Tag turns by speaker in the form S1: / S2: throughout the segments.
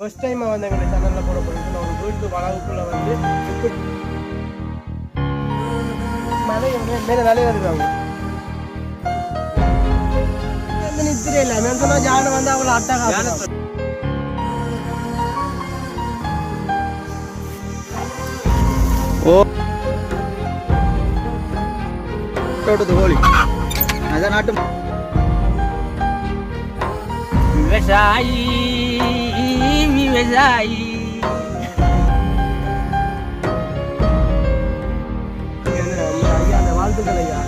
S1: First time வந்து எங்களுடைய சேனலில் போட போயிருக்கோம் ஒரு வீட்டு வளவுக்குள்ள வந்து இப்படி மழை வந்து மேலே வேலையை வருவாங்க வந்து நித்திரை இல்லை. மேம் சொன்னா ஜானை வந்து அவ்வளோ அட்டகாசம்
S2: ஓ. தோட்டத்து கோழி அதான் நாட்டு
S3: விவசாயி. விவசாயி
S1: வாழ்த்துக்கள் ஐயா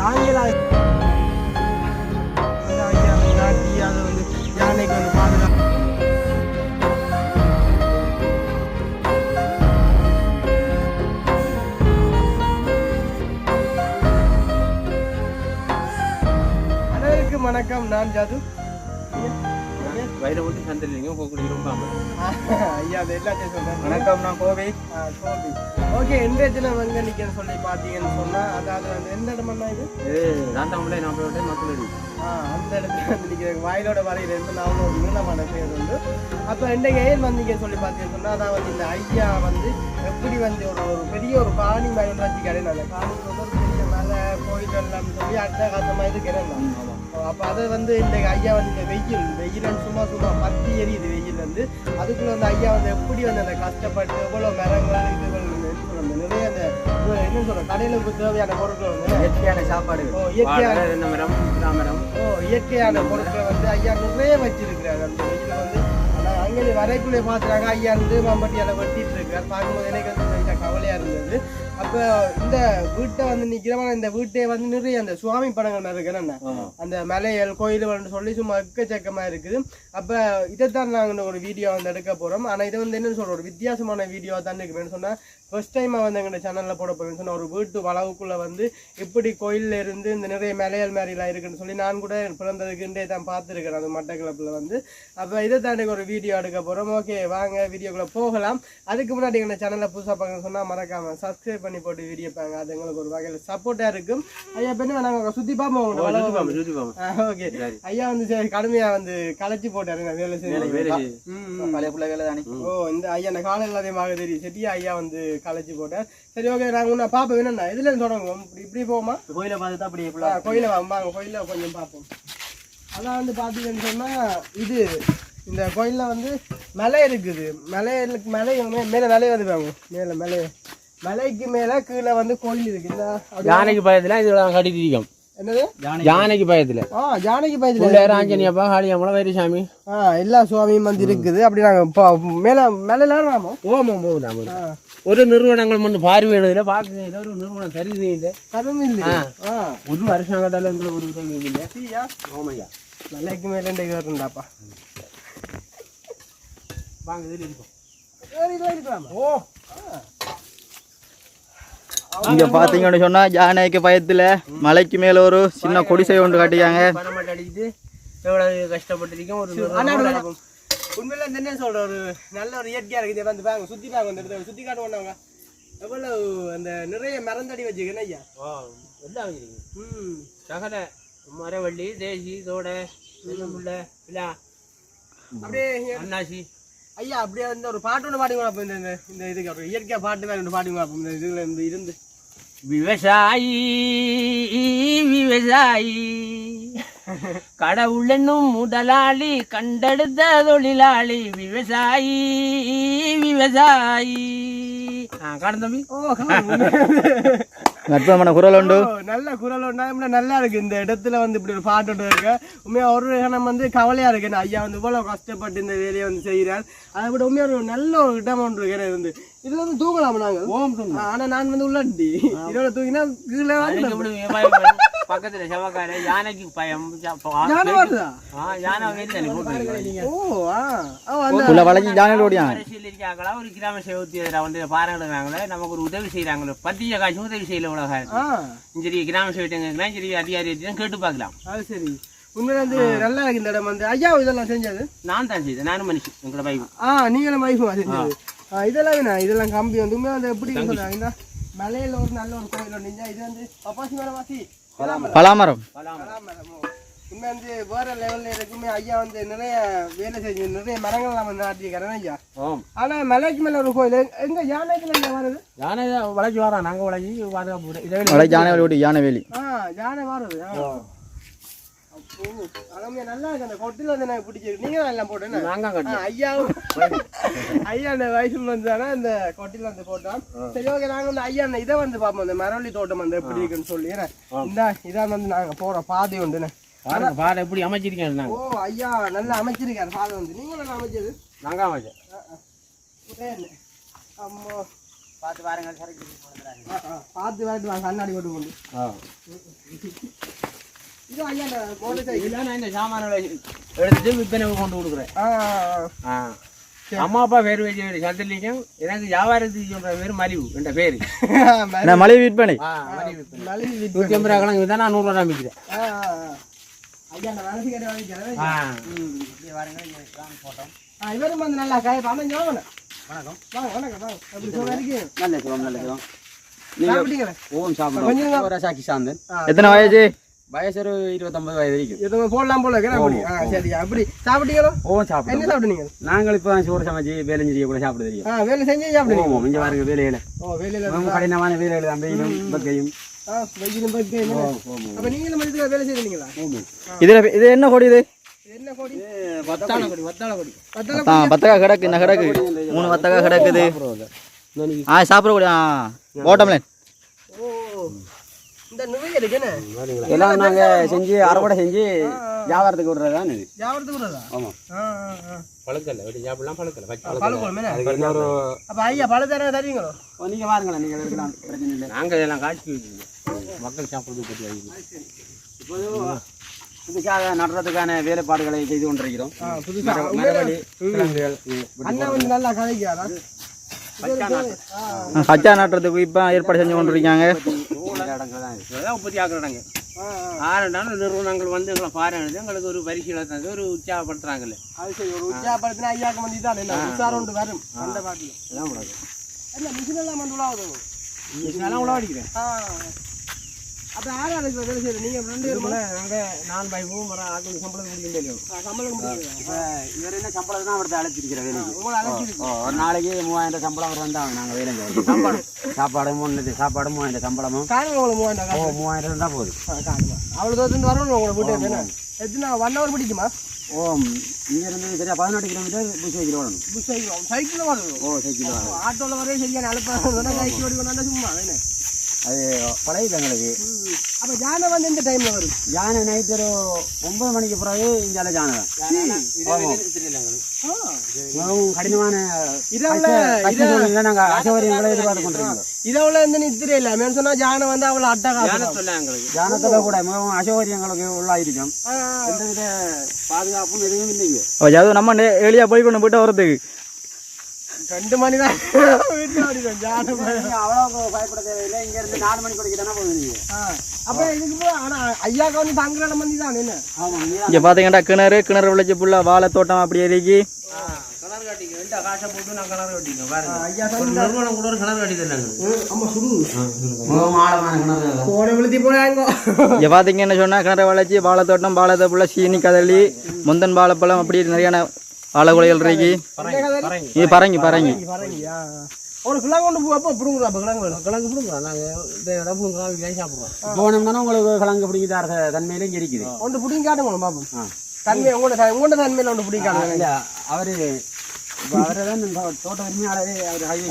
S1: தாங்களா அதை வந்து யானைக்கு வந்து பாதுகாப்பு வணக்கம். நான் ஜாது.
S3: சந்திரிங்க போகக்கூடிய ரொம்ப
S1: ஐயா அது எல்லாத்தையும் சொல்றேன்.
S2: வணக்கம் நான் கோவை
S1: ஓகே எந்த தினம் எங்க சொல்லி பாத்தீங்கன்னு சொன்னா அதாவது வந்து எந்த இடமன்னா இது?
S3: ராந்தாமலை நம்மளோட மக்கள்
S1: ஆ, அந்த இடத்துல வந்து நிக்கிறேன் வாயிலோட வரையில இருந்து நான் அவ்வளோ ஒரு நீளமான பேர் வந்து அப்போ இன்றைக்கு ஏன் வந்தீங்க சொல்லி பார்த்தீங்கன்னு சொன்னா அதான் வந்து இந்த ஐயா வந்து எப்படி வந்து ஒரு ஒரு பெரிய ஒரு காணி மாதிரி ஒன்று வச்சுக்கிறேன் அந்த காணி வந்து ஒரு பெரிய மேலே கோயில் சொல்லி அடுத்த காலமாக இருக்கிறேன் அப்போ அதை வந்து இந்த ஐயா வந்து இந்த வெயில் வெயில்னு சும்மா சும்மா பத்தி எரியுது வெயில் வந்து. அதுக்குள்ள வந்து ஐயா வந்து எப்படி வந்து அந்த கஷ்டப்பட்டு எவ்வளோ மரங்கள் இதுகள் நிறைய அந்த என்ன சொல்ற கடையிலுக்கு தேவையான பொருட்கள் வந்து
S2: இயற்கையான சாப்பாடு.
S1: ஓ, இயற்கையான
S3: மரம் மரம்.
S1: ஓ இயற்கையான பொருட்களை வந்து ஐயா நிறைய வச்சிருக்கிறாரு. அந்த வெயில வந்து அங்கே வரைக்குள்ளே பார்த்துறாங்க ஐயா இருந்து மம்பட்டியால வெட்டிட்டு இருக்காரு. பார்க்கும்போது எனக்கு வந்து கொஞ்சம் கவலையா இருந்தது. அப்போ இந்த வீட்டை வந்து நிக்கிறவங்க இந்த வீட்டை வந்து நிறைய அந்த சுவாமி படங்கள் மாதிரி இருக்கிறேன் அந்த மலையல் கோயில்கள்னு சொல்லி சும்மா எக்கச்சக்கமா இருக்குது. அப்ப இதைத்தான் நாங்கள் ஒரு வீடியோ வந்து எடுக்க போறோம். ஆனா இது வந்து என்ன சொல்ற ஒரு வித்தியாசமான வீடியோ தான் இருக்குன்னு சொன்னா ஃபர்ஸ்ட் டைம் வந்து எங்க சேனல்ல போட போறேன்னு சொன்னா ஒரு வீட்டு வளவுக்குள்ள வந்து இப்படி கோயில்ல இருந்து இந்த நிறைய மலையல் மாதிரிலாம் இருக்குன்னு சொல்லி நான் கூட பிறந்ததுக்குண்டே தான் பார்த்துருக்கேன் அந்த மட்டக்களப்பில் வந்து. அப்போ இதை தாண்டி ஒரு வீடியோ எடுக்க போகிறோம் ஓகே வாங்க வீடியோக்குள்ளே போகலாம். அதுக்கு முன்னாடி எங்கள் சேனலில் புதுசாக பார்க்க சொன்னால் மறக்காம சப்ஸ்கிரைப் பண்ணி போட்டு வீடியோ பாருங்க. அது எங்களுக்கு ஒரு வகையில் சப்போர்ட்டாக இருக்கும். ஐயா பெண்ணு நாங்கள் சுற்றி பார்ப்போம் ஓகே ஐயா வந்து சரி கடுமையாக வந்து களைச்சி போட்டாருங்க வேலை செய்ய ஓ இந்த ஐயா அந்த காலம் எல்லாத்தையும் தெரியும் செட்டியா ஐயா வந்து களைச்சி போட்டார் சரி ஓகே நாங்கள் உன்னை பார்ப்போம் என்னண்ணா? இதுல இருந்து தொடங்குவோம்? இப்படி இப்படி போமா
S2: கோயிலை பார்த்து தான் அப்படியே
S1: ஆ, கோயிலை வாங்க கோயிலை கொஞ்சம் பார்ப்போம். அதான் வந்து பார்த்தீங்கன்னு சொன்னால் இது இந்த கோயிலில் வந்து மலை இருக்குது. மலைக்கு மலை மேலே மலை வந்து பாருங்க. மேலே மலை. மலைக்கு மேலே கீழே வந்து கோயில் இருக்கு. இந்த அப்படியே-
S3: யானைக்கு பயத்துல இது கட்டிட்டிருக்கோம்
S1: என்னது?
S3: யானைக்கு பயத்துல.
S1: ஆ ஜானகி பயத்தில்.
S3: பிள்ளையார் ஆஞ்சனியப்பா காளியம்மள வைரசாமி.
S1: ஆ எல்லா சுவாமியும் வந்து இருக்குது. அப்படி நாங்கள் இப்போ மேலே நாமோ?
S3: ஓமம் போகுதாம்
S1: ஆ.
S3: ஒரு நிறுவனங்கள் வந்து பார்வையிடுதில்ல பார்க்க ஏதோ ஒரு நிறுவனம் தெரியுது இல்லை
S1: கரும் இல்லை ஆ
S3: ஒரு வருஷங்கத்தால எங்களை ஒரு உதவி இல்லை
S1: சரியா
S3: ஓமையா
S1: மலைக்கு மேலே இருந்தாப்பா
S3: வாங்க இதில் இருக்கும்
S1: ஓ
S2: இங்க பாத்தீங்கன்னு சொன்னா யானைக்கு பயத்துல மலைக்கு மேல ஒரு சின்ன குடிசை ஒன்று கட்டிக்காங்க
S3: எவ்வளவு கஷ்டப்பட்டிருக்கோம் ஒரு
S1: உண்மையில இந்த என்ன சொல்ற ஒரு நல்ல ஒரு இயற்கையா இருக்குது. வந்து பாருங்க சுத்தி பாருங்க இந்த இடத்துல சுத்தி காட்டுவாங்க எவ்வளவு அந்த நிறைய மரந்தடி வச்சுக்கணும் ஐயா
S3: எல்லாம் வச்சிருக்கு
S1: ம்.
S3: சகல மரவள்ளி தேசி தோடை வெள்ளமுள்ள விழா
S1: அப்படியே
S3: அன்னாசி.
S1: ஐயா அப்படியே வந்து ஒரு பாட்டு ஒன்று பாடுங்க அப்போ இந்த இந்த- இதுக்கு ஒரு இயற்கையா பாட்டு வேறு ஒன்று பாடுங்க அப்போ இந்த இதுல இருந்து இருந்து.
S3: விவசாயி விவசாயி. கடவுள் என்னும் முதலாளி கண்டெடுத்த தொழிலாளி விவசாயி விவசாயி. ஆ காணும் தம்பி.
S1: ஓ
S2: நட்பமான குரல் உண்டு.
S1: நல்ல குரல் இப்படி நல்லா இருக்கு. இந்த இடத்துல வந்து இப்படி ஒரு பாட்டு ஒன்று இருக்கு. உண்மையா ஒரு கணம் வந்து கவலையா இருக்கு. ஐயா வந்து இவ்வளவு கஷ்டப்பட்டு இந்த வேலையை வந்து செய்கிறார் அதை விட உண்மையா ஒரு நல்ல ஒரு இடம் ஒன்று இருக்கு எனக்கு வந்து. இதுல வந்து தூங்கலாம் நாங்க?
S3: ஓம்.
S1: ஆனா நான் வந்து உள்ளடி இதோட தூங்கினா கீழே
S3: பக்கத்துல செவக்கார யானைக்கு பயம்.
S1: யானை
S2: வளைஞ்சு யானையில்
S3: அரசியல் இருக்காங்களா? ஒரு கிராம சேவத்தி வந்து பாருங்கிறாங்களே நமக்கு ஒரு உதவி செய்யறாங்களே பத்திய காசும் உதவி செய்யல உலக சரி கிராம சேவட்டிங்கலாம் சரி அதிகாரி கேட்டு பார்க்கலாம்.
S1: அது சரி. உண்மையில வந்து நல்லா இருக்கு இந்த இடம் வந்து. ஐயா இதெல்லாம் செஞ்சது?
S3: நான் தான் செய்தேன். நானும் மனுஷன். எங்களோட பைக்கு
S1: ஆ நீங்களும் செஞ்சது ஆ, இதெல்லாம் என்ன இதெல்லாம் கம்பி வந்து உண்மையா வந்து எப்படி சொல்றாங்க இந்த மலையில ஒரு நல்ல ஒரு கோயில் ஒன்று இது வந்து பப்பாசி மரம் வாசி.
S2: பலாமரம்.
S1: உண்மை வந்து வேற லெவல்ல இருக்குமே ஐயா வந்து நிறைய வேலை செஞ்சு நிறைய மரங்கள்லாம் வந்து நாட்டிருக்காரு ஐயா. ஆனா மலைக்கு மேல ஒரு கோயில் எங்க- யானைக்குள்ள இங்க வருது
S3: யானை வளைச்சி வரோம் நாங்கள் வளைச்சி பாதுகாப்பு
S2: யானை வேலி யானை வேலி.
S1: ஆ யானை வருது நல்லா இருக்கு அந்த கொட்டில வந்து எனக்கு பிடிச்சிருக்கு. நீங்க தான் எல்லாம் போட்டேன்
S3: நாங்கள் கட்டி
S1: ஐயா ஐயா அந்த வயசுல வந்தானா இந்த கொட்டில வந்து போட்டான். சரி ஓகே நாங்க வந்து ஐயா அந்த இதை வந்து பார்ப்போம். அந்த மரவள்ளி தோட்டம் வந்து எப்படி இருக்குன்னு சொல்லி இந்த இதான் வந்து நாங்க போற பாதை உண்டுன்னு
S3: பாருங்க பாரு எப்படி அமைச்சிருக்கேன்
S1: ஓ ஐயா நல்லா அமைச்சிருக்காரு பாதை வந்து. நீங்க நல்லா அமைச்சது
S3: நாங்கள் அமைச்சேன்.
S1: அம்மா.
S3: பார்த்து பாருங்க
S1: ஆ, ஆ, பார்த்து வரட்டு வாங்க கண்ணாடி போட்டு கொண்டு. இது ஐயா அந்த மோட்டர் சைக்கிள்
S3: இதில் நான் இந்த சாமான்களை எடுத்துட்டு விற்பனை கொண்டு கொடுக்குறேன்.
S1: ஆ ஆ,
S3: ஆ. அம்மா அப்பா பேர் வச்சு சந்திலிக்கும் எனக்கு வியாபாரத்துக்கு பேர் மலிவு என்ற பேர். மலிவு. விற்பனை.
S1: மலிவு விற்பனை.
S3: நூற்றி ஐம்பது ரூபா கணக்கு தான் நான் நூறுரூவா நம்பிக்கிறேன்
S1: இவரும் வந்து நல்லா காய அமைஞ்சு வாங்க
S3: வணக்கம்.
S1: வாங்க வணக்கம் வாங்க. அப்படி சொல்ல இருக்கீங்க
S4: நல்ல சிவம் நல்ல சிவம்
S1: சாப்பிட்டீங்களா?
S4: ஓம் சாப்பிடுவோம் ஒரு சாக்கி சாந்தன்.
S2: எத்தனை வயசு?
S4: வயசு ஒரு இருபத்தொன்பது வயது வரைக்கும்.
S1: எதுவும் போடலாம் போல ஆ சரி அப்படி சாப்பிட்டீங்களோ?
S4: ஓம்
S1: என்ன
S4: சாப்பிடுவோம்
S1: சாப்பிட்டீங்க?
S4: நாங்கள் இப்போ சோறு சமைச்சு வேலை செஞ்சு கூட சாப்பிட தெரியும்.
S1: ஆ வேலை செஞ்சு சாப்பிடுங்க
S4: ஓம் இங்க பாருங்க வேலையில.
S1: ஓ வேலையில
S4: ரொம்ப கடினமான வேலையில தான். வெயிலும் பக்கையும்.
S1: என்ன
S2: இது? என்ன கொடி? இது
S1: என்ன
S2: கிடக்கு என்ன கிடக்கு? மூணு பத்தக்கா கிடக்குது. ஆ சாப்பிட கொடி ஆ. ஓட்டம்லேன்
S1: ஓ இந்த நிறைய இருக்கு என்ன
S4: எல்லாம் நாங்க செஞ்சு அறுவடை செஞ்சு வியாபாரத்துக்கு விடுறதுதான் இது
S1: வியாபாரத்துக்கு விடுறதா?
S4: ஆமா.
S3: சாப்பிடலாம் பழுக்கல
S4: இன்னொரு
S1: அப்ப ஐயா பழ தர தருவீங்களோ?
S4: நீங்க பாருங்களேன் நீங்க எடுக்கலாம். பிரச்சனை இல்லை.
S3: இதெல்லாம் காய்ச்சி மக்கள் சாப்பிட்றது பற்றி
S4: இதுக்காக நடுறதுக்கான வேலைப்பாடுகளை செய்து கொண்டிருக்கிறோம்.
S1: நல்லா கதைக்காரா
S2: கச்சா நட்டுறதுக்கு இப்போ ஏற்பாடு செஞ்சு கொண்டு இருக்காங்க
S4: இடங்கள் தான்
S3: உற்பத்தி ஆக்குறாங்க ஆறுனாலும் நிறுவனங்கள் வந்து எங்களை பாருங்க எங்களுக்கு ஒரு பரிசீலனை தந்து ஒரு உற்சாகப்படுத்துறாங்கல்ல.
S1: அது சரி ஒரு உற்சாகப்படுத்தினா ஐயாக்கு வந்து தான் உற்சாரம் ஒன்று வரும் அந்த பாட்டில்.
S4: இதான் கூடாது
S1: என்ன மிஷின் எல்லாம் வந்து உலாவுது?
S3: உள்ள அடிக்கிறேன்
S1: ஆ. அப்ப யார் யாருக்கு வேலை செய்யுது நீங்க ரெண்டு பேரும்
S3: நாங்கள் நான் பைப்பு மரம் ஆட்கள் சம்பளம் முடியும்
S1: சம்பளம்
S4: இப்போ இவர் என்ன சம்பளம் தான் அவர்கிட்ட அழைச்சிருக்கிற வேலைக்கு?
S1: உங்களை அழைச்சிருக்கு
S4: ஒரு நாளைக்கு மூவாயிரம் சம்பளம் அவர் வந்தாங்க நாங்கள் வேலை செய்வோம் சாப்பாடு சாப்பாடு மூணு சாப்பாடு மூவாயிரம் சம்பளமும்.
S1: மூவாயிரம்
S4: ஓ மூவாயிரம் தான் போகுது
S1: அவ்வளோ தூரத்துலேருந்து வரணும் உங்களை வீட்டு எத்தனை ஒன் ஹவர் பிடிக்குமா?
S4: ஓ இங்கேருந்து சரியா பதினெட்டு கிலோமீட்டர் புஷ் சைக்கிள் ஓடணும்.
S1: புஷ் சைக்கிள் சைக்கிளில் வரணும்.
S4: ஓ சைக்கிள்
S1: ஆட்டோவில் வரவே சரியான அனுப்ப சைக்கிள் ஓடி கொண்டாந்தா சும்மா என்ன?
S4: அது பழகிது எங்களுக்கு
S1: அப்போ ஜானை வந்து எந்த டைமில் வரும்?
S4: யானை நைட் ஒரு ஒன்பது மணிக்கு பிறகு இந்தியாவில் ஜானை தான் கடினமான
S1: இரவுல
S4: நாங்கள் அசௌகரியங்களை எதிர்பார்த்து கொண்டிருக்கிறோம்.
S1: இரவுல இருந்து நித்திரை இல்லை. மேம் சொன்னா ஜானை வந்து அவ்வளோ அட்டகாசம்
S4: ஜானத்தில் கூட மிகவும் அசௌகரியங்களுக்கு உள்ளாயிருக்கும். எந்தவித பாதுகாப்பும் எதுவும் இல்லைங்க.
S2: நம்ம எளியா போய் கொண்டு போயிட்டு வரதுக்கு
S1: ரெண்டு மணி தான். வீட்டு ஓடிடும் ஜானை
S4: நீங்க அவ்வளோ பயப்பட தேவையில்லை. இங்கேருந்து நாலு மணிக்கு வரைக்கும் தானே போகுது நீங்கள்
S1: அப்போ இதுக்கு போய் ஆனால் ஐயாக்கு வந்து தங்குற இடம் வந்து தான் என்ன?
S4: ஆமாம் நீங்கள்
S2: இங்கே பார்த்தீங்கன்னா கிணறு கிணறு விளைச்சி ஃபுல்லாக வாழை தோட்டம் அப்படி இறக்கி
S3: கிணறு கட்டிங்க ரெண்டு காசை போட்டு நான் கிணறு கட்டிங்க பாருங்க.
S1: ஐயா
S3: ஒரு நிறுவனம் கூட ஒரு கிணறு கட்டி தந்தாங்க.
S1: ஆமா சுடு.
S4: மிகவும் ஆழமான கிணறு தான்.
S1: போன விழுத்தி போனாங்க
S2: இங்கே பார்த்தீங்கன்னு சொன்னால் கிணறு வளைச்சி வாழை தோட்டம் வாழை சீனி கதளி முந்தன் வாழைப்பழம் அப்படி நிறையான குலைகள் இறக்கி இது பரங்கி பரங்கி
S1: ஒரு கிழங்கு கொண்டு போப்போ பிடுங்குறா அப்போ கிழங்கு வேணும்.
S3: கிழங்கு பிடுங்க நாங்கள் இந்த இடம் பிடுங்க சாப்பிடுவோம்
S4: போனோம்னா உங்களுக்கு கிழங்கு பிடிக்கிற தன்மையில இங்கே இருக்குது.
S1: ஒன்று பிடிங்க காட்டுங்க பாப்போம்.
S4: ஆ.
S1: தன்மை உங்களோட உங்களோட தன்மையில ஒன்று பிடிங்க காட்டுங்க
S4: இல்ல அவரு அவரை தான் தோட்ட உரிமையாளரே அவர் ஹைவே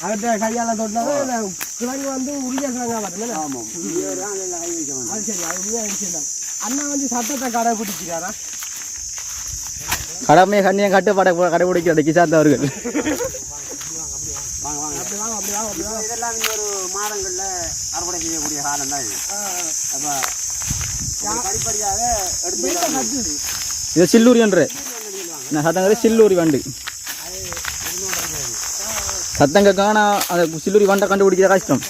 S1: அவர்கிட்ட கையால தொட்டாவே கிழங்கு வந்து உரிய கிழங்கா வருது
S4: ஆமாம்
S1: அது சரி அது தான். அண்ணா வந்து சட்டத்தை கடைபிடிக்கிறாரா
S2: கடமையை கண்ணியை கட்டுப்பாடை
S4: வாங்க
S1: அப்படி வாங்க
S4: இதெல்லாம் இன்னொரு மாதங்களில் அறுவடை செய்யக்கூடிய காலம் தான் இது. அப்போ படிப்படியாக எடுத்து
S2: இது சில்லூரி என்று. நான் சத்தங்கிற சில்லூரி வண்டு. சத்தங்க காணா அந்த சில்லூரி வண்டை கண்டுபிடிக்கிற கஷ்டம்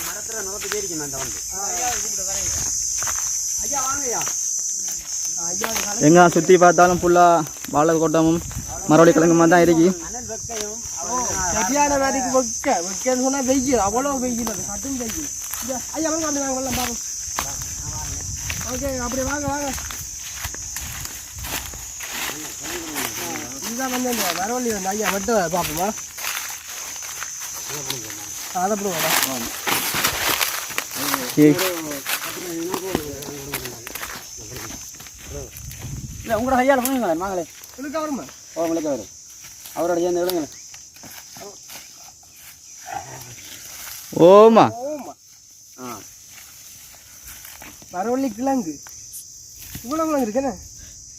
S4: மரத்தில் நோட்டு இருக்கணும் அந்த வந்து
S1: ஐயா வாங்கய்யா ஐயா
S2: எங்கே சுற்றி பார்த்தாலும் ஃபுல்லாக வாழை தோட்டமும் மரவள்ளி கிழங்குமா தான் இருக்கு.
S1: சரியான வேலைக்கு வைக்க வைக்கன்னு சொன்னா வெயில் அவ்வளோ வெயில் அது கட்டும் வெயில். ஐயா வாங்க அப்படி பாருங்க ஓகே அப்படியே வாங்க வாங்க. இதுதான் வந்து இந்த வரவள்ளி வந்து ஐயா வெட்ட பார்ப்போமா? அதை போடுவாடா
S4: இல்லை உங்களோட கையால் பண்ணுங்களேன் மகளே
S1: இதுக்கு வருமா?
S4: ஓ உங்களுக்கு வரும். அவரோட சேர்ந்து விடுங்களேன்
S2: ஓமா.
S1: ஓமா.
S4: ஆ
S1: வரவள்ளி கிழங்கு. இவ்வளோ கிழங்கு இருக்குண்ணே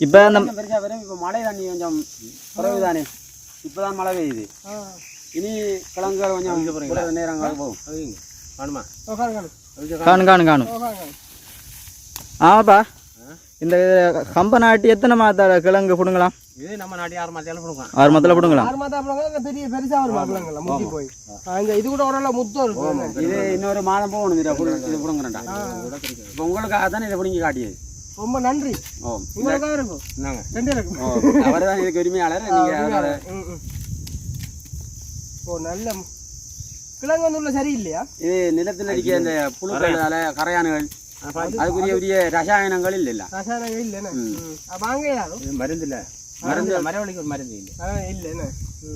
S2: இப்போ அந்த
S4: கொஞ்சம் பெருசா வரும். இப்போ மழை தண்ணி கொஞ்சம் குறைவு தானே? இப்போதான் மழை பெய்யுது.
S1: ஆ.
S4: இனி கிழங்குகள் கொஞ்சம் நேரங்கள் போகும்
S2: காணும்? காணும் காணும்.
S1: உட்காருங்க
S2: ஆமாப்பா. இந்த கம்ப நாட்டி எத்தனை மாதம் கிழங்கு பிடுங்கலாம்?
S3: இது நம்ம நாட்டி ஆறு மாதம் கொடுக்கலாம்
S2: ஆறு மாதத்தில் பிடுங்கலாம்.
S1: ஆறு மாதம் அப்புறம் இந்த பெரிய பெருசா வருமா கிழங்குல முத்தி போய். இந்த இது கூட ஓரளவு முத்தம் இருக்கும்.
S4: இது இன்னொரு மாதம் போகணும் இதை இது பிடுங்குறேன்டா. இப்போ உங்களுக்காக தானே இதை பிடிங்கி காட்டியது?
S1: ரொம்ப நன்றி.
S4: ஓ.
S1: உங்களுக்காக இருக்கும்?
S3: என்னங்க?
S1: ரெண்டே இருக்கும்
S4: அவர் தான் இதுக்கு உரிமையாளர் நீங்கள்.
S1: ஓ நல்ல கிழங்கு வந்து உள்ள சரியில்லையா?
S4: இது நிலத்தில் இருக்க இந்த புழுக்களால கரையான்கள். அதுக்குரிய உரிய ரசாயனங்கள் இல்லை இல்லை
S1: ரசாயனம் இல்லைண்ணே வாங்க யாரும்
S3: மருந்து இல்லை மருந்து மரவழிக்கு ஒரு மருந்து இல்லை
S1: இல்லைண்ணே.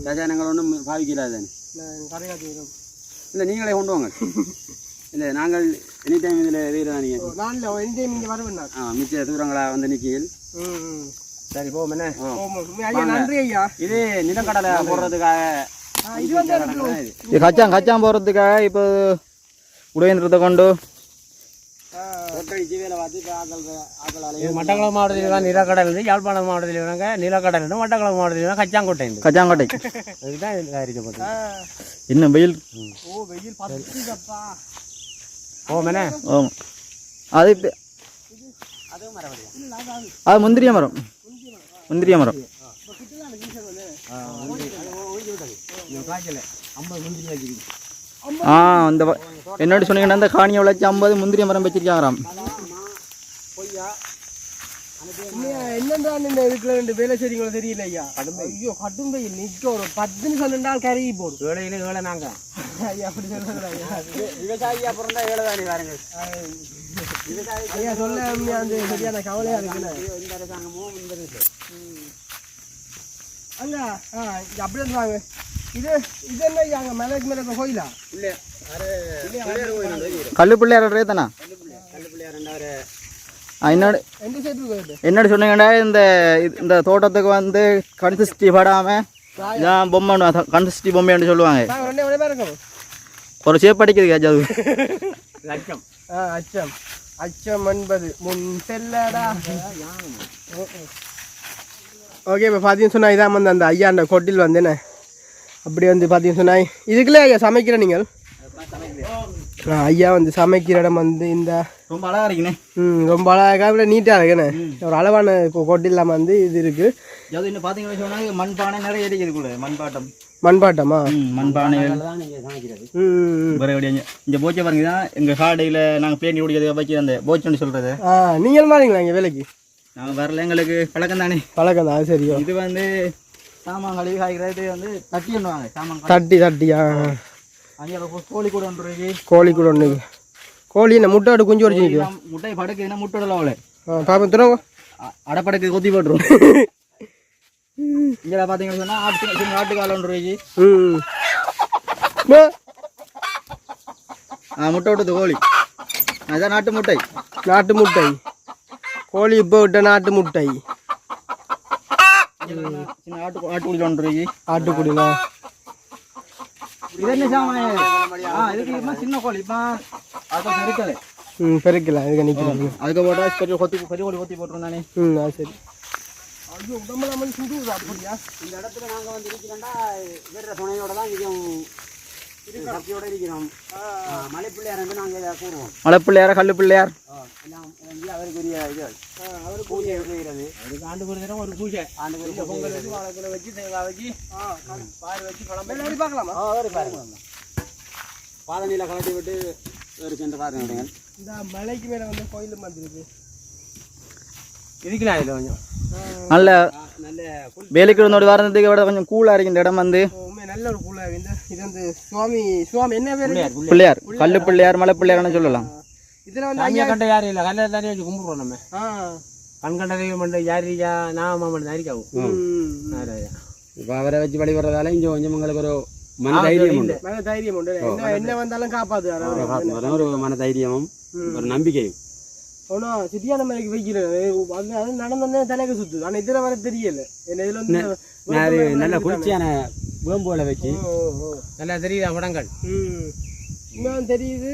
S4: ரசாயனங்கள் ஒன்றும் பாவிக்கிறாது தானே
S1: நான் கரையாத்தி வரும்
S4: இல்லை நீங்களே கொண்டு வாங்க இல்லை நாங்கள் எனி டைம் இதில் எதிர்தான் நீங்கள்
S1: நாளில் எந்த இங்கே வரவேன் நான்
S4: ஆ மிச்ச தூரங்களா வந்து
S1: ம்
S3: சரி போவோம் என்ன
S1: நன்றி ஐயா
S4: இது நிலக்கடலை போடுறதுக்காக
S1: இது வந்து எனக்கு
S2: இது கச்சான் கச்சான் போகிறதுக்காக இப்போ உடையந்திரத்தை கொண்டு
S1: ஆ,
S4: தொட்டடிச்சு வேலை பார்த்து இப்போ ஆக்கள் ஆக்களாலே
S3: இது மட்டக்களப்பு மாவட்டத்தில் தான் நிலக்கடல் இருந்து யாழ்ப்பாணம் மாவட்டத்தில் வேணாங்க நிலக்கடல் இருந்து மட்டக்களப்பு மாவட்டத்தில் கச்சாங்கோட்டை இருந்து
S2: கச்சாங்கோட்டை
S3: அதுதான் இது தயாரிக்கப்பட்டது.
S2: இன்னும் வெயில்
S1: ஓ வெயில்
S3: என்ன
S2: ஆமாம் அது அது முந்திரிய மரம் முந்திரிய மரம்
S3: ஐம்பது முந்திரி வச்சுக்கிது
S2: ஆ அந்த என்னோட சொன்னீங்கன்னா அந்த காணியை விளைச்சி ஐம்பது முந்திரிய மரம் வச்சிருக்காங்களாம்
S1: உண்மையா என்னன்றா இந்த இதுக்குள்ள ரெண்டு வேலை செய்றீங்களோ தெரியல ஐயா ஐயோ கடும் வெயில் நிக்க ஒரு பத்து நிமிஷம் நின்றால் கருகி போடும்.
S3: ஏழையில ஏழை நாங்க.
S1: ஐயா அப்படி சொல்லுங்க ஐயா.
S4: விவசாயி அப்புறம் தான் பாருங்க.
S1: ஐயா சொல்ல சரியான கவலையா இருக்குல்ல?
S4: இந்த அரசாங்கமும் இந்த அரசு.
S1: அங்க ஆ இங்க அப்படியே வந்து வாங்க. இது இது என்ன மலைக்கு மேல இருக்க கோயிலா?
S4: இல்ல.
S2: கல்லு பிள்ளையார் தானா?
S4: கல்லு பிள்ளையார் ரெண்டாவது
S2: என்னோட சொன்னீங்கன்னா இந்த இந்த தோட்டத்துக்கு வந்து கன்சிஸ்டி படாமல் இதான் பொம்மை கன்சிஸ்டி பொம்மைன்னு சொல்லுவாங்க.
S1: ஒரே
S2: சேப் அடிக்குது கேஜ் அது.
S3: லட்சம்.
S1: ஆ அச்சம். அச்சம் என்பது முன் செல்லடா. ஓகே இப்போ பார்த்தீங்கன்னு சொன்னா இதான் வந்து அந்த ஐயா அந்த கொட்டில் வந்து என்ன? அப்படி வந்து பார்த்தீங்கன்னு சொன்னா இதுக்குள்ளே ஐயா சமைக்கிற நீங்கள்? ஐயா வந்து சமைக்கிற இடம் வந்து இந்த
S2: ரொம்ப அழகா இருக்குண்ணே.
S1: ம் ரொம்ப அழகாக இவ்வளோ நீட்டாக இருக்குண்ணே. ஒரு அளவான இப்போ கொட்டில்லாம் வந்து இது இருக்குது
S2: அது இன்னும் பார்த்தீங்கன்னு சொன்னாங்க மண்பானை நிறைய இருக்குது கூட மண்பாட்டம்.
S1: மண்பாட்டமா?
S2: ம் மண்பானைகள் இந்த போச்சை பாருங்க தான் எங்கள் காடையில் நாங்கள் பேணி குடிக்கிறது வச்சு அந்த போச்சுன்னு சொல்கிறது
S1: ஆ நீங்கள் மாறீங்களா இங்கே வேலைக்கு?
S2: நாங்கள் வரல எங்களுக்கு பழக்கம் தானே
S1: பழக்கம் தான் சரியோ.
S2: இது வந்து சாமான் கழுவி காய்க்கிறது வந்து தட்டி பண்ணுவாங்க சாமான்.
S1: தட்டி தட்டியா?
S2: அங்கே கோழி கூட ஒன்று இருக்கு.
S1: கோழி கூட ஒன்று கோழி என்ன முட்டை விட்டு குஞ்சு வச்சு நிற்கும்
S2: முட்டை படுக்குதுன்னா முட்டை அவளை.
S1: ஆ பாப்பா துறவோ.
S2: அடப்படக்கு கொத்தி போட்டுரும். இங்கே பார்த்தீங்கன்னு சொன்னால் ஆட்டு ஆட்டுக்கால ஒன்று இருக்கு. ஆ, முட்டை விட்டது கோழி. அதான் நாட்டு முட்டை.
S1: நாட்டு முட்டை. கோழி இப்போ விட்ட நாட்டு முட்டை.
S2: சின்ன ஆட்டு ஆட்டுக்குடி ஒன்று
S1: ஆட்டுக்குடினா
S2: இது என்ன சாமான் ஆ இதுக்கு சின்ன கோழி. இப்போ அதை இருக்கலை
S1: ம் பெருக்கல. இதுக்கு நிற்கிறது
S2: அதுக்கு போட்டால் பெரிய கொத்தி பெரிய கோழி கொத்தி போட்டுருந்தானே.
S1: ம் அது சரி. ஐயோ உடம்புல வந்து சுடுதா அப்படியா?
S4: இந்த இடத்துல நாங்கள் வந்து இருக்கிறோம்னா வேற துணையோட தான் இருக்கிறோம் சக்தியோட இருக்கிறோம். மலை பிள்ளையார் வந்து நாங்கள் இதை கூறுவோம்.
S2: மலை பிள்ளையாரா கல்லு பிள்ளையார்
S4: எல்லாம் அவருக்குரிய இது. அவர் பூஜை செய்கிறது.
S3: அதுக்கு ஆண்டுக்கு ஒரு தடவை ஒரு பூஜை.
S4: ஆண்டுக்கு
S3: இந்த பொங்கல் வச்சு வாழைக்குள்ள வச்சு தேங்காய் வச்சு பால் வச்சு பழம்
S1: வெளில அடி பார்க்கலாமா?
S4: அவர் பாருங்க. பாதநிலை கலட்டி விட்டு சென்று பாருங்க
S1: இந்த மலைக்கு மேலே வந்து கோயில் வந்துருக்கு
S3: இதுக்கலாம் இதில் கொஞ்சம்.
S2: நல்ல
S4: நல்ல
S2: வேலைக்கு இருந்தோடு வரதுக்கு விட கொஞ்சம் கூலாக இருக்கு இந்த இடம் வந்து
S1: நல்ல ஒரு கூலாக இந்த இது வந்து சுவாமி சுவாமி என்ன பேர்?
S2: பிள்ளையார் கல்லு பிள்ளையார் மலை பிள்ளையார்னு சொல்லலாம்.
S1: இதுல வந்து ஐயா
S3: கண்ட யாரும் இல்லை? கல்ல தானே வச்சு கும்பிடுறோம் நம்ம.
S1: ஆ.
S3: கண் கண்ட தெய்வம் மண்டு யாரியா நாம மட்டும் தாரிக்காவும்
S1: ம்.
S4: இப்போ அவரை வச்சு வழிபடுறதால இங்கே கொஞ்சம் உங்களுக்கு ஒரு மன தைரியம் உண்டு.
S1: மன தைரியம் உண்டு என்ன என்ன வந்தாலும்.
S4: காரணம் ஒரு மன தைரியமும் ஒரு நம்பிக்கையும்.
S1: ஆனா சிட்டியான மலைக்கு வைக்கிறது அது அது நடந்தோடனே தலைக்கு சுத்துது. ஆனா இதுல வர தெரியல. என்ன இதுல வந்து
S4: நல்ல குளிர்ச்சியான வேம்புகளை வச்சு.
S3: நல்லா தெரியுதா படங்கள்.
S1: இன்னும் தெரியுது.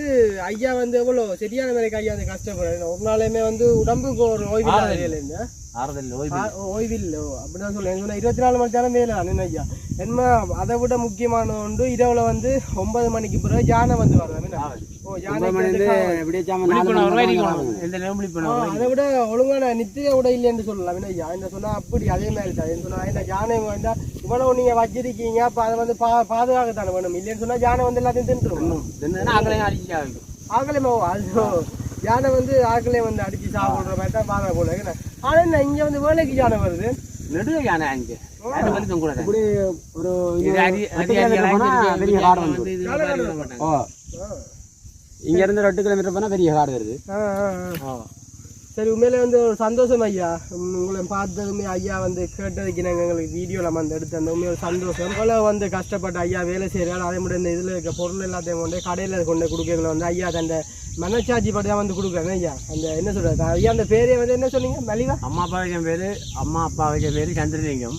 S1: ஐயா வந்து எவ்வளவு சரியான வேலைக்கு ஐயா வந்து கஷ்டப்படுறேன் ஒரு நாளையுமே வந்து உடம்புக்கு ஒரு ஓய்வு இல்லாத வேலை இல்லை.
S3: ஆறுதல் ஓய்வு.
S1: இல்லை. ஓ, அப்படிதான் சொல்லுவேன் சொன்னா இருபத்தி நாலு மணி நேரம் வேலை அண்ணன் ஐயா. என்ன அதை விட முக்கியமான ஒன்று இரவுல வந்து ஒன்பது மணிக்கு பிறகு யானை வந்து வரும் அதை விட ஒழுங்கான நித்திய உடை இல்லைன்னு சொல்லலாம் ஐயா என்ன சொன்னா அப்படி அதே மாதிரி தான் சொன்னா யானை வந்தா இவ்வளவு நீங்க வச்சிருக்கீங்க அப்ப அதை வந்து பா பாதுகாக்கத்தானே வேணும் இல்லைன்னு சொன்னா யானை வந்து எல்லாத்தையும் தின்றுடும் ஆகலைமா அது யானை வந்து ஆக்கலே வந்து அடிச்சு சாப்பிடுற மாதிரி தான் பாதை போல ஆனா என்ன இங்க வந்து வேலைக்கு யானை வருது
S3: நெடுக யானை அங்கே யானை வலிக்கும் கூட
S4: இப்படி ஒரு
S3: மாதிரி
S4: இங்க இருந்து ஒரு எட்டு கிலோமீட்டர் போனா பெரிய காடு வருது.
S1: சரி உண்மையிலே வந்து ஒரு சந்தோஷம் ஐயா. உங்களை பார்த்ததுமே ஐயா வந்து கேட்டதுக்கு நாங்கள் எங்களுக்கு வீடியோவில் வந்து எடுத்து அந்த உண்மையை ஒரு சந்தோஷம். உங்களை வந்து கஷ்டப்பட்டு ஐயா வேலை செய்கிறாள் அதே மட்டும் இந்த இதில் இருக்க பொருள் எல்லாத்தையும் கொண்டு கடையில் கொண்டு கொடுக்கறதுல வந்து ஐயா அந்த மனச்சாட்சி படி தான் வந்து கொடுக்குறேன் ஐயா அந்த என்ன சொல்கிறது ஐயா அந்த பேரே வந்து என்ன சொன்னீங்க? மலிவா?
S3: அம்மா அப்பா வைக்க பேரு அம்மா அப்பா வைக்க பேரு சந்திரலிங்கம்.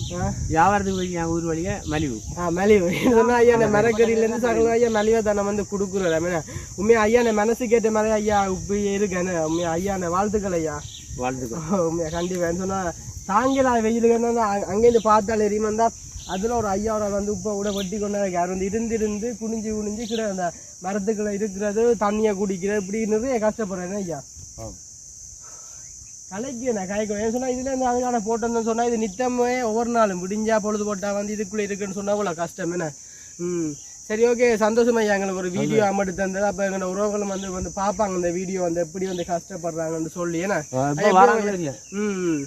S3: வியாபாரத்துக்கு போய் என் ஊர் வழிய மலிவு.
S1: ஆ மலிவு. சொன்னா ஐயா அந்த மரக்கறியிலேருந்து சகல ஐயா மலிவா தானே வந்து கொடுக்குறோம். உண்மையா ஐயா அந்த மனசுக்கு ஏற்ற மாதிரி ஐயா இப்படி இருக்கேன்னு. உண்மையா ஐயா அந்த வாழ்த்துக்கள் ஐயா.
S3: வாழ்த்துக்கள்.
S1: உண்மையா கண்டிப்பா. சொன்னா தாங்கல வெயிலுக்கு அங்கேருந்து பார்த்தாலே எரியும் வந்தா அதுல ஒரு ஐயாவோட வந்து உப்பை கூட வெட்டி கொண்டு யார் வந்து இருந்திருந்து குனிஞ்சு குனிஞ்சு கிட அந்த மரத்துக்குள்ள இருக்கிறது தண்ணியை குடிக்கிறது இப்படி நிறைய கஷ்டப்படுறேன். ஐயா? கலைக்கு நான் காய்க்கும் ஏன் சொன்னா இதுல இருந்து அதுக்கான போட்டோம்னு சொன்னா இது நித்தமே ஒவ்வொரு நாளும் விடிஞ்சா பொழுது போட்டா வந்து இதுக்குள்ள இருக்குன்னு சொன்னா அவ்வளோ கஷ்டம். என்ன? ம். சரி ஓகே. சந்தோஷமா ஐயா எங்களுக்கு ஒரு வீடியோ அமட்டு தந்தது. அப்போ எங்களோட உறவுகளும் வந்து வந்து பார்ப்பாங்க இந்த வீடியோ வந்து எப்படி வந்து கஷ்டப்படுறாங்கன்னு சொல்லி ஏன்னா
S3: இப்போ?
S1: ம்.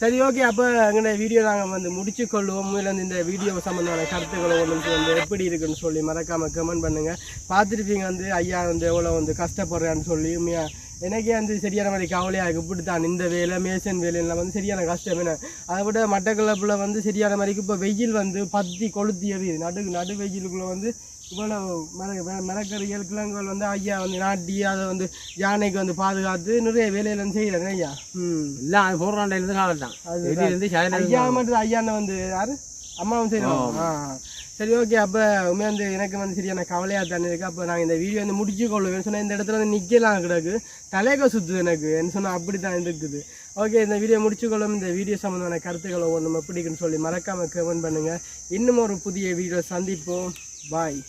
S1: சரி ஓகே அப்போ எங்களோட வீடியோ நாங்கள் வந்து முடிச்சு கொள்வோம் இல்லை இந்த வீடியோ சம்மந்தமான கருத்துக்களை உங்களுக்கு வந்து எப்படி இருக்குன்னு சொல்லி மறக்காம கமெண்ட் பண்ணுங்க. பார்த்துருப்பீங்க வந்து ஐயா வந்து எவ்வளோ வந்து கஷ்டப்படுறான்னு சொல்லி உண்மையா எனக்கே வந்து சரியான மாதிரி கவலையாக இருக்கு. இப்படி தான் இந்த வேலை மேசன் வேலைலாம் வந்து சரியான கஷ்டம் என்ன? அதை விட மட்டக்கிழப்பில் வந்து சரியான மாதிரிக்கு இப்போ வெயில் வந்து பத்தி கொளுத்தி எறியுது நடு நடு வெயிலுக்குள்ளே வந்து இவ்வளோ மர மர- மரக்கறிகள் கிழங்குகள் வந்து ஐயா வந்து நாட்டி அதை வந்து யானைக்கு வந்து பாதுகாத்து நிறைய வேலையெல்லாம் செய்கிறாங்க ஐயா ம்
S3: எல்லாம் அது போடுறாண்டையிலேருந்து காலம் தான்
S1: ஐயா மட்டும் ஐயான்னு வந்து யாரு? அம்மாவும் செய்யணும் ஆ. சரி ஓகே. அப்போ உண்மையாக வந்து எனக்கு வந்து சரியான கவலையாக தானே இருக்கு. அப்போ நாங்கள் இந்த வீடியோ வந்து முடிச்சு கொள்ளுவேன் சொன்னால் இந்த இடத்துல வந்து நிற்கலாம் கிடக்கு. தலைக சுத்துது எனக்கு என்ன சொன்னால் அப்படி தான் இருக்குது. ஓகே இந்த வீடியோ முடிச்சு கொள்ளும். இந்த வீடியோ சம்மந்தமான கருத்துக்களை ஒன்று பிடிக்குன்னு சொல்லி மறக்காமல் கமெண்ட் பண்ணுங்கள் இன்னும் ஒரு புதிய வீடியோ சந்திப்போம். பாய்